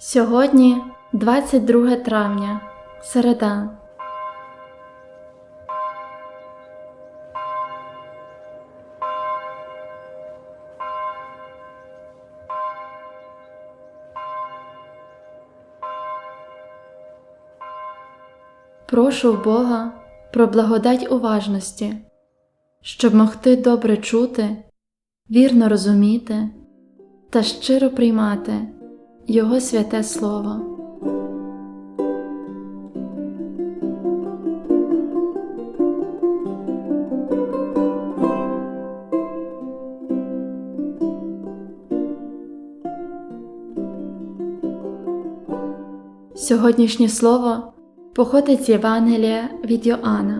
Сьогодні 22 травня, середа. Прошу Бога про благодать уважності, щоб могти добре чути, вірно розуміти та щиро приймати Його святе Слово. Сьогоднішнє слово походить з Євангелія від Йоанна.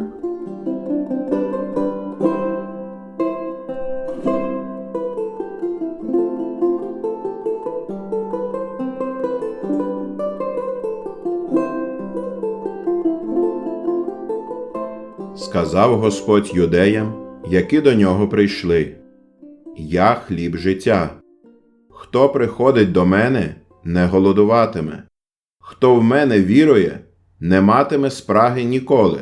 Сказав Господь юдеям, які до нього прийшли: Я хліб життя. Хто приходить до мене, не голодуватиме, хто в мене вірує, не матиме спраги ніколи.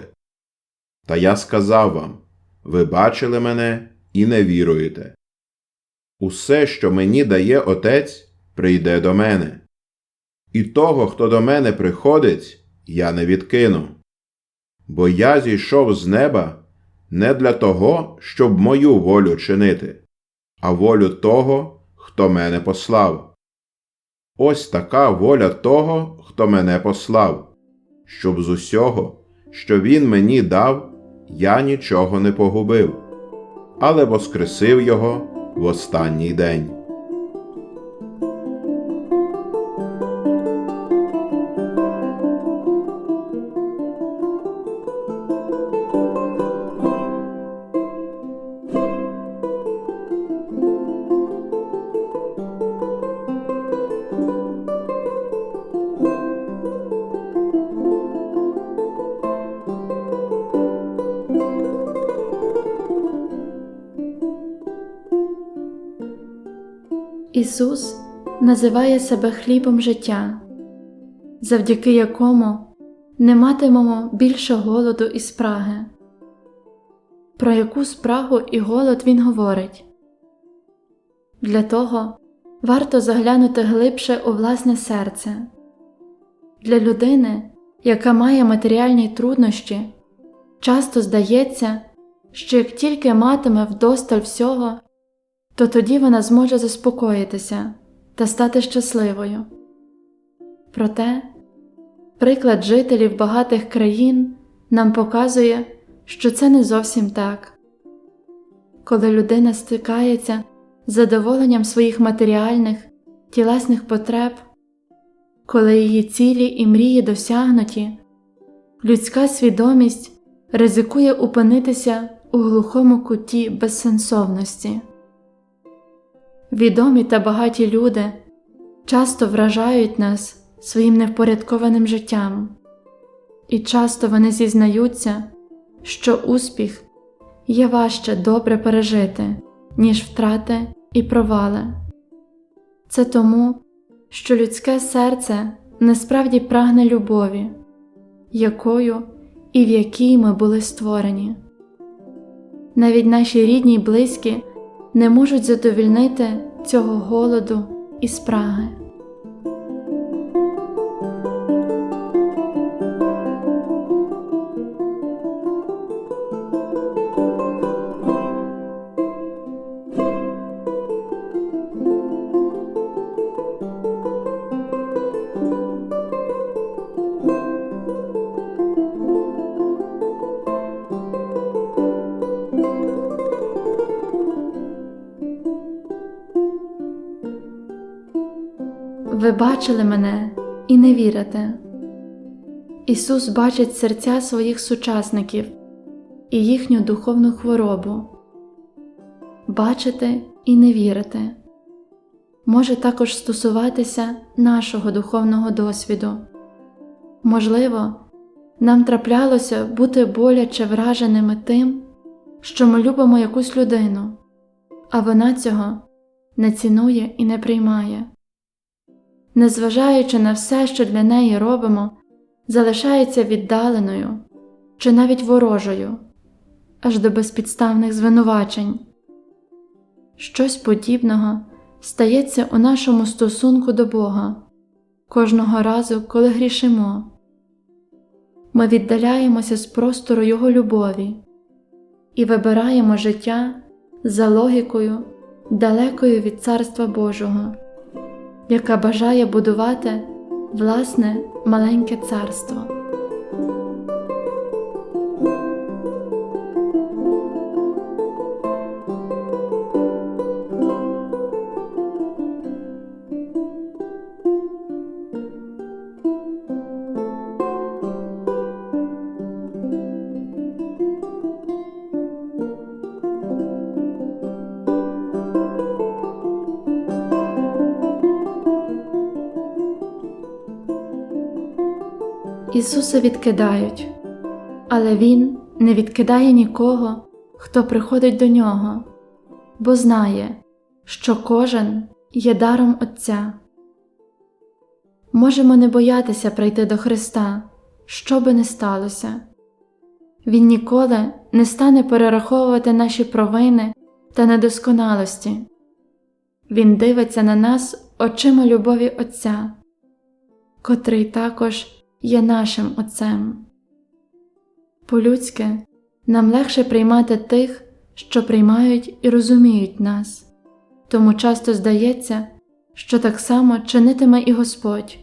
Та я сказав вам: ви бачили мене і не віруєте. Усе, що мені дає Отець, прийде до мене. І того, хто до мене приходить, я не відкину. Бо я зійшов з неба не для того, щоб мою волю чинити, а волю того, хто мене послав. Ось така воля того, хто мене послав, щоб з усього, що він мені дав, я нічого не погубив, але воскресив його в останній день. Ісус називає себе хлібом життя, завдяки якому не матимемо більше голоду і спраги. Про яку спрагу і голод Він говорить? Для того варто заглянути глибше у власне серце. Для людини, яка має матеріальні труднощі, часто здається, що як тільки матиме вдосталь всього, то тоді вона зможе заспокоїтися та стати щасливою. Проте приклад жителів багатих країн нам показує, що це не зовсім так. Коли людина стикається з задоволенням своїх матеріальних, тілесних потреб, коли її цілі і мрії досягнуті, людська свідомість ризикує опинитися у глухому куті безсенсовності. Відомі та багаті люди часто вражають нас своїм невпорядкованим життям, і часто вони зізнаються, що успіх є важче добре пережити, ніж втрати і провали. Це тому, що людське серце насправді прагне любові, якою і в якій ми були створені. Навіть наші рідні й близькі не можуть задовільнити цього голоду і спраги. Ви бачили мене і не вірите. Ісус бачить серця своїх сучасників і їхню духовну хворобу. Бачити і не вірити може також стосуватися нашого духовного досвіду. Можливо, нам траплялося бути боляче враженими тим, що ми любимо якусь людину, а вона цього не цінує і не приймає. Незважаючи на все, що для неї робимо, залишається віддаленою чи навіть ворожою, аж до безпідставних звинувачень. Щось подібного стається у нашому стосунку до Бога кожного разу, коли грішимо. Ми віддаляємося з простору Його любові і вибираємо життя за логікою, далекою від Царства Божого, яка бажає будувати власне маленьке царство. Ісуса відкидають, але Він не відкидає нікого, хто приходить до нього, бо знає, що кожен є даром Отця. Можемо не боятися прийти до Христа, що би не сталося. Він ніколи не стане перераховувати наші провини та недосконалості. Він дивиться на нас очима любові Отця, котрий також є нашим Отцем. По-людськи нам легше приймати тих, що приймають і розуміють нас, тому часто здається, що так само чинитиме і Господь.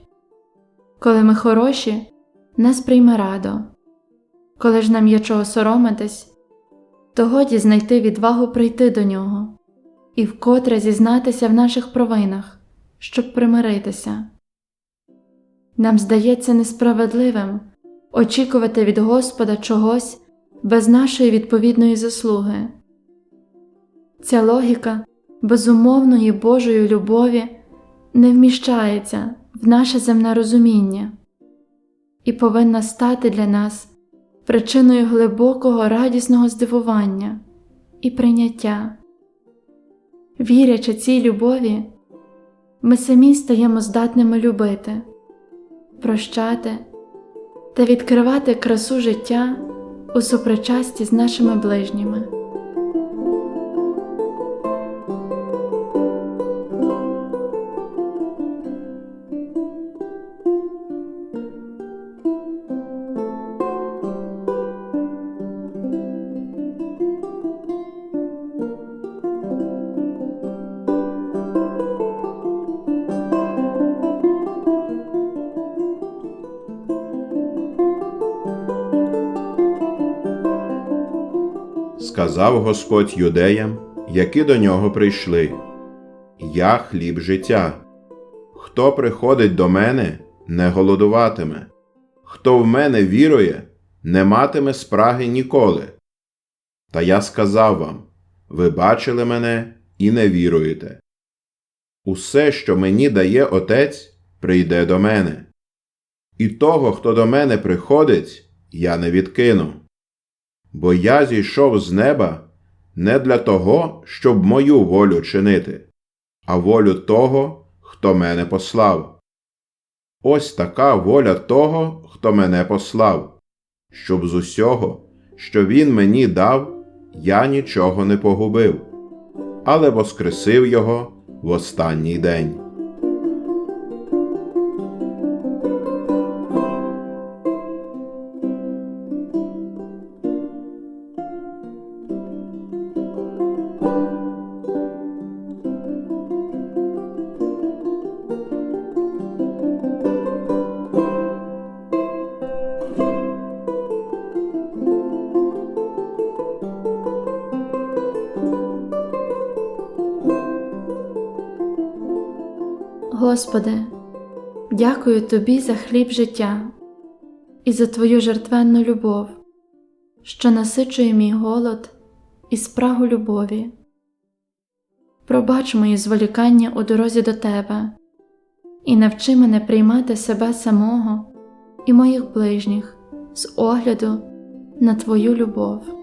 Коли ми хороші, нас прийме радо, коли ж нам є чого соромитись, то годі знайти відвагу прийти до нього і вкотре зізнатися в наших провинах, щоб примиритися. Нам здається несправедливим очікувати від Господа чогось без нашої відповідної заслуги. Ця логіка безумовної Божої любові не вміщається в наше земне розуміння і повинна стати для нас причиною глибокого радісного здивування і прийняття. Вірячи цій любові, ми самі стаємо здатними любити прощати та відкривати красу життя у супричасті з нашими ближніми. Сказав Господь юдеям, які до нього прийшли: Я хліб життя. Хто приходить до мене, не голодуватиме, хто в мене вірує, не матиме спраги ніколи. Та я сказав вам: ви бачили мене і не віруєте. Усе, що мені дає Отець, прийде до мене, і того, хто до мене приходить, я не відкину бо я зійшов з неба не для того, щоб мою волю чинити, а волю того, хто мене послав. Ось така воля того, хто мене послав, щоб з усього, що він мені дав, я нічого не погубив, але воскресив його в останній день. Господи, дякую Тобі за хліб життя і за Твою жертвенну любов, що насичує мій голод і спрагу любові. Пробач мої зволікання у дорозі до Тебе і навчи мене приймати себе самого і моїх ближніх з огляду на Твою любов.